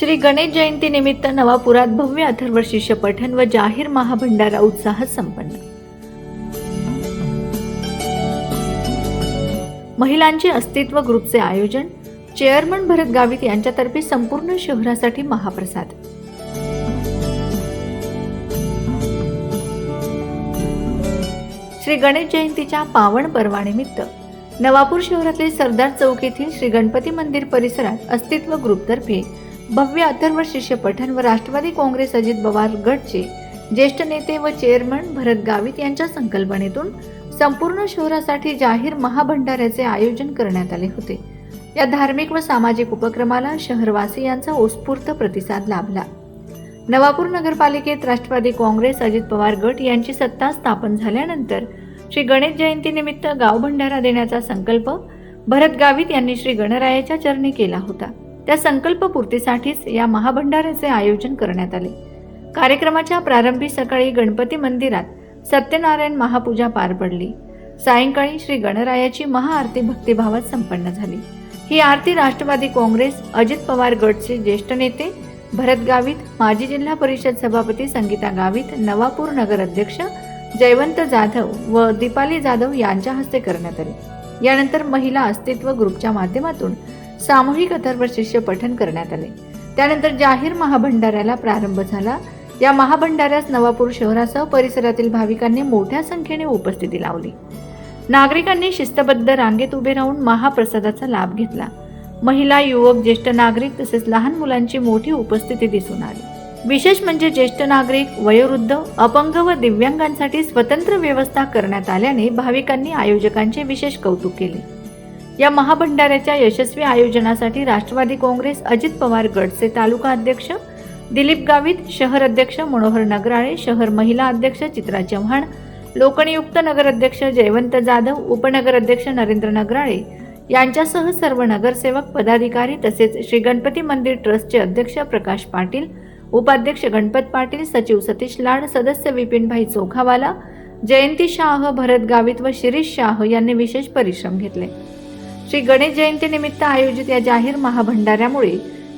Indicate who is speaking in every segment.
Speaker 1: श्री गणेश जयंती निमित्त नवापुरात भव्य अथर्व शिष्य पठण व जाहीर महाभंडारा उत्साहात संपन्न. महिलांचे अस्तित्व ग्रुपचे आयोजन चेअरमन भरत गावित यांच्यातर्फे संपूर्ण शहरासाठी महाप्रसाद. श्री गणेश जयंतीच्या पावन पर्वानिमित्त नवापूर शहरातील सरदार चौक येथील श्री गणपती मंदिर परिसरात अस्तित्व ग्रुपतर्फे भव्य अथर्व शिष्य पठण व राष्ट्रवादी काँग्रेस अजित पवार गटचे ज्येष्ठ नेते व चेअरमन भरत गावित यांच्या संकल्पनेतून संपूर्ण शहरासाठी जाहीर महाभंडाऱ्याचे आयोजन करण्यात आले होते. या धार्मिक व सामाजिक उपक्रमाला शहरवासियांचा उत्स्फूर्त प्रतिसाद लाभला. नवापूर नगरपालिकेत राष्ट्रवादी काँग्रेस अजित पवार गट यांची सत्ता स्थापन झाल्यानंतर श्री गणेश जयंतीनिमित्त गाव भंडारा देण्याचा संकल्प भरत गावित यांनी श्री गणरायाच्या चरणी केला होता. त्या संकल्पपूर्तीसाठीच या महाभंडाऱ्याचे आयोजन करण्यात आले. कार्यक्रमाच्या प्रारंभी सकाळी गणपती मंदिरात सत्यनारायण महापूजा पार पडली. सायंकाळी श्री गणरायाची महाआरती भक्तिभावात संपन्न झाली. ही आरती राष्ट्रवादी काँग्रेस अजित पवार गटचे ज्येष्ठ नेते भरत गावित माजी जिल्हा परिषद सभापती संगीता गावित नवापूर नगर अध्यक्ष जयवंत जाधव व दीपाली जाधव यांच्या हस्ते करण्यात आले. यानंतर महिला अस्तित्व ग्रुपच्या माध्यमातून सामूहिक अथर्व शिष्य पठन करण्यात आले. त्यानंतर जाहीर महाभंडाऱ्याला प्रारंभ झाला. या महाभंडाऱ्यास नवापूर शहरासह परिसरातील भाविकांनी मोठ्या संख्येने उपस्थिती लावली. नागरिकांनी शिस्तबद्ध रांगेत उभे राहून महाप्रसादाचा लाभ घेतला. महिला युवक ज्येष्ठ नागरिक तसेच लहान मुलांची मोठी उपस्थिती दिसून आली. विशेष म्हणजे ज्येष्ठ नागरिक वयोवृद्ध अपंग व दिव्यांगांसाठी स्वतंत्र व्यवस्था करण्यात आल्याने भाविकांनी आयोजकांचे विशेष कौतुक केले. या महाभंडाऱ्याच्या यशस्वी आयोजनासाठी राष्ट्रवादी काँग्रेस अजित पवार गटचे तालुका अध्यक्ष दिलीप गावित शहर अध्यक्ष मनोहर नगराळे शहर महिला अध्यक्ष चित्रा चव्हाण लोकनियुक्त नगराध्यक्ष जयवंत जाधव उपनगराध्यक्ष नरेंद्र नगराळे यांच्यासह सर्व नगरसेवक पदाधिकारी तसेच श्री गणपती मंदिर ट्रस्टचे अध्यक्ष प्रकाश पाटील उपाध्यक्ष गणपत पाटील सचिव सतीश लाड सदस्य विपिनभाई चोखावाला जयंती शाह भरत गावित व शिरीष शाह यांनी विशेष परिश्रम घेतले. श्री गणेश जयंतीनिमित्त आयोजित या जाहीर महाभंडाऱ्यामुळे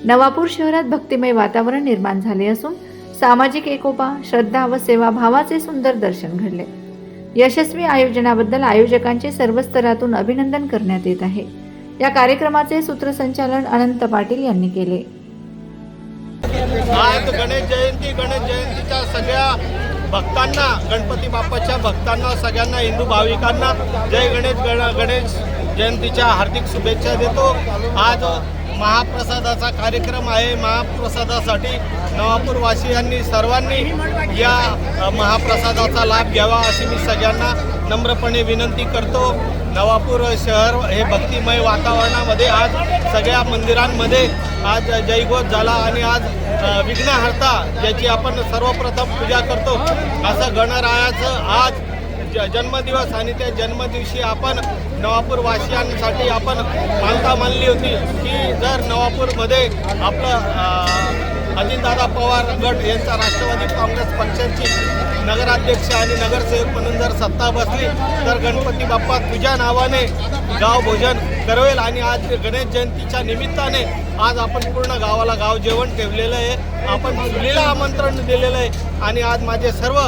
Speaker 1: नवापूर शहरात भक्तिमय वातावरण निर्माण झाले असून सामाजिक एकोपा श्रद्धा व सेवाभावाचे सुंदर दर्शन घडले. यशस्वी आयोजनाबद्दल आयोजकांचे सर्व स्तरातून अभिनंदन करण्यात येत आहे. या कार्यक्रमाचे सूत्रसंचालन अनंत पाटील यांनी केले.
Speaker 2: आज गणेश जयंती गणेश जयंतीच्या सगळ्या भक्तांना गणपती बाप्पाच्या भक्तांना सगळ्यांना हिंदू भाविकांना जय गणेश गण गणेश जयंतीच्या हार्दिक शुभेच्छा देतो. आज महाप्रसादाचा कार्यक्रम आहे. महाप्रसादासाठी नवापूरवासियांनी सर्वांनी या महाप्रसादाचा लाभ घ्यावा अशी मी सगळ्यांना नम्रपणे विनंती करतो. नवापूर शहर हे भक्तिमय वातावरणामध्ये आज सगळ्या मंदिरांमध्ये आज जयघोष झाला आणि आज विघ्नहर्ता ज्याची आपण सर्वप्रथम पूजा करतो. असं गणरायाचं आज ज जन्मदिवस आणि त्या जन्मदिवशी आपण नवापूर वासियांसाठी आपण मानता मानली होती की जर नवापूरमध्ये आपलं अजितदादा पवार गट यांचा राष्ट्रवादी काँग्रेस पक्षाची नगराध्यक्ष आणि नगरसेवक म्हणून जर सत्ता बसली तर गणपती बाप्पा तुझ्या नावाने गाव भोजन करवेल आणि आज गणेश जयंतीच्या निमित्ताने आज आपण पूर्ण गावाला गाव जेवण ठेवलेलं आहे. आपण चुलीला आमंत्रण दिलेलं आहे. आणि आज माझे सर्व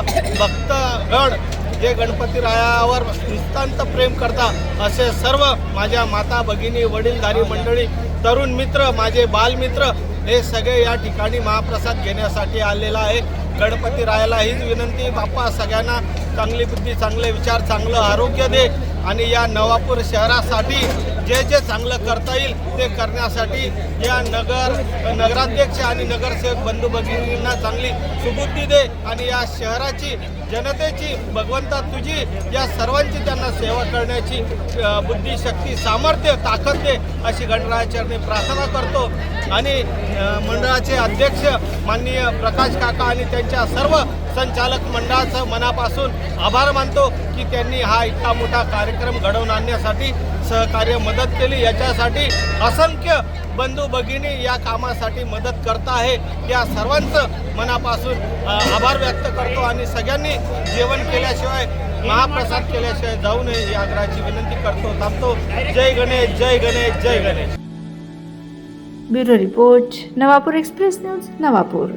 Speaker 2: भक्तगण जे गणपती रायावर निस्तांत प्रेम करता असे सर्व माझ्या माता भगिनी वडीलधारी मंडळी तरुण मित्र माझे बालमित्र हे सगळे या ठिकाणी महाप्रसाद घेण्यासाठी आलेला आहे. गणपती रायाला हीच विनंती बाप्पा सगळ्यांना चांगली बुद्धी चांगले विचार चांगलं आरोग्य दे. आणि या नवापूर शहरासाठी जे जे चांगलं करता येईल ते करण्यासाठी या नगर नगराध्यक्ष आणि नगरसेवक बंधू भगिनींना चांगली सुबुद्धी दे आणि या शहराची जनतेची भगवंता तुझी या सर्वांची त्यांना सेवा करण्याची बुद्धिशक्ती सामर्थ्य ताकद दे अशी गणरायाचरणी प्रार्थना करतो. आणि मंडळाचे अध्यक्ष माननीय प्रकाश काका आणि त्यांच्या सर्व संचालक मंडळाचं मनापासून आभार मानतो की त्यांनी हा इतका मोठा कार्यक्रम घडवून आणण्यासाठी सहकार्य मदत केली. याच्यासाठी असंख्य बंधू भगिनी या कामासाठी मदत करत आहे. या सर्वांचं मनापासून आभार व्यक्त करतो आणि सगळ्यांनी जेवण केल्याशिवाय महाप्रसाद केल्याशिवाय जाऊ नये या आग्रहाची विनंती करतो थांबतो. जय गणेश जय गणेश जय Ganesh.
Speaker 1: Bureau report Navapur express news Navapur.